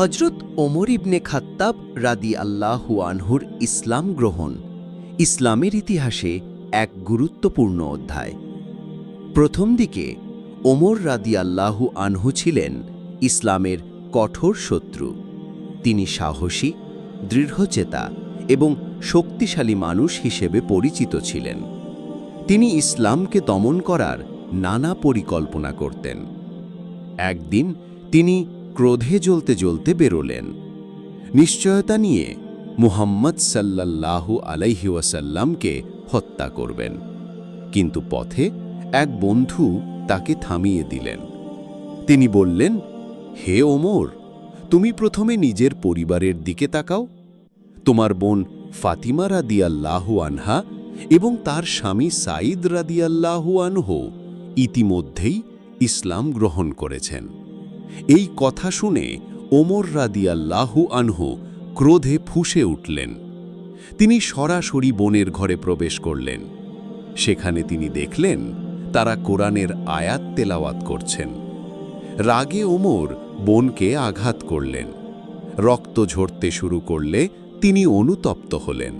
হজরত ওমর ইবনে খাত্তাব রাদি আল্লাহু আনহুর ইসলাম গ্রহণ, ইসলামের ইতিহাসে এক গুরুত্বপূর্ণ অধ্যায়। প্রথম দিকে ওমর রাদি আল্লাহু আনহু ছিলেন ইসলামের কঠোর শত্রু। তিনি সাহসী, দৃঢ়চেতা এবং শক্তিশালী মানুষ হিসেবে পরিচিত ছিলেন। তিনি ইসলামকে দমন করার নানা পরিকল্পনা করতেন। একদিন তিনি ক্রোধে জ্বলতে জ্বলতে বেরোলেন। নিশ্চয়তা নিয়ে মুহাম্মদ সাল্লাল্লাহু আলাইহি ওয়াসাল্লামকে হত্যা করবেন। কিন্তু পথে এক বন্ধু তাকে থামিয়ে দিলেন। তিনি বললেন, হে ওমর, তুমি প্রথমে নিজের পরিবারের দিকে তাকাও। তোমার বোন ফাতিমা রাদিয়াল্লাহু আনহা এবং তার স্বামী সাইদ রাদিয়াল্লাহু আনহু ইতিমধ্যেই ইসলাম গ্রহণ করেছেন। এই কথা শুনে ওমর রাদিয়াল্লাহু আনহু ক্রোধে ফুঁসে উঠলেন। তিনি সরাসরি বোনের ঘরে প্রবেশ করলেন। সেখানে তিনি দেখলেন তারা কোরআনের আয়াত তেলাওয়াত করছেন। রাগে ওমর বোনকে আঘাত করলেন। রক্ত ঝরতে শুরু করলে তিনি অনুতপ্ত হলেন।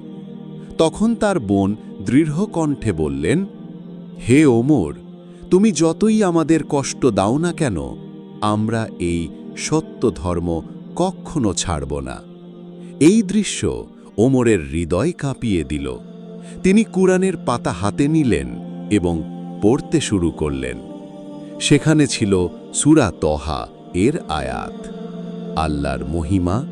তখন তার বোন দৃঢ় কণ্ঠে বললেন, হে ওমর, তুমি যতই আমাদের কষ্ট দাও না কেন আমরা এই সত্য ধর্ম কখনো ছাড়ব না। এই দৃশ্য ওমরের হৃদয় কাঁপিয়ে দিল। তিনি কুরআনের পাতা হাতে নিলেন এবং পড়তে শুরু করলেন। সেখানে ছিল সুরা তহা এর আয়াত। আল্লাহর মহিমা,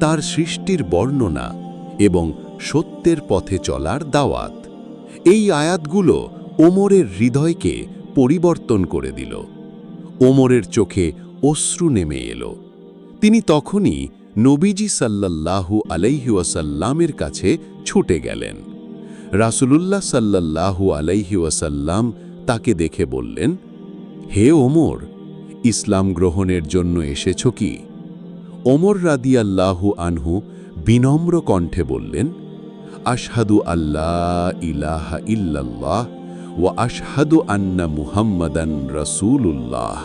তার সৃষ্টির বর্ণনা এবং সত্যের পথে চলার দাওয়াত। এই আয়াতগুলো ওমরের হৃদয়কে পরিবর্তন করে দিল। ওমরের চোখে অশ্রু নেমে এলো। তিনি তখনই নবীজি সাল্লাল্লাহু আলাইহিওয়াসাল্লামের কাছে ছুটে গেলেন। রাসূলুল্লাহ সাল্লাল্লাহু আলাইহিওয়াসাল্লাম তাকে দেখে বললেন, হে ওমর, ইসলাম গ্রহণের জন্য এসেছ কি? ওমর রাদিয়াল্লাহু আনহু বিনম্র কণ্ঠে বললেন, আশহাদু আল্লাহ ইলাহা ইল্লাল্লাহ ওয়া আশহাদু আন্না মুহাম্মাদান রাসূলুল্লাহ।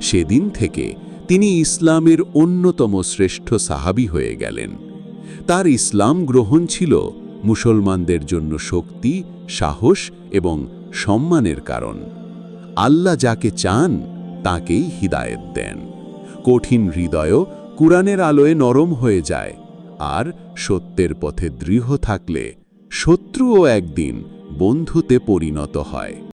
সেদিন থেকে তিনি ইসলামের অন্যতম শ্রেষ্ঠ সাহাবী হয়ে গেলেন। তার ইসলাম গ্রহণ ছিল মুসলমানদের জন্য শক্তি, সাহস এবং সম্মানের কারণ। আল্লাহ যাকে চান, তাকেই হিদায়েত দেন। কঠিন হৃদয়ও কুরআনের আলোয় নরম হয়ে যায়। আর সত্যের পথে দৃঢ় থাকলে শত্রুও একদিন বন্ধুতে পরিণত হয়।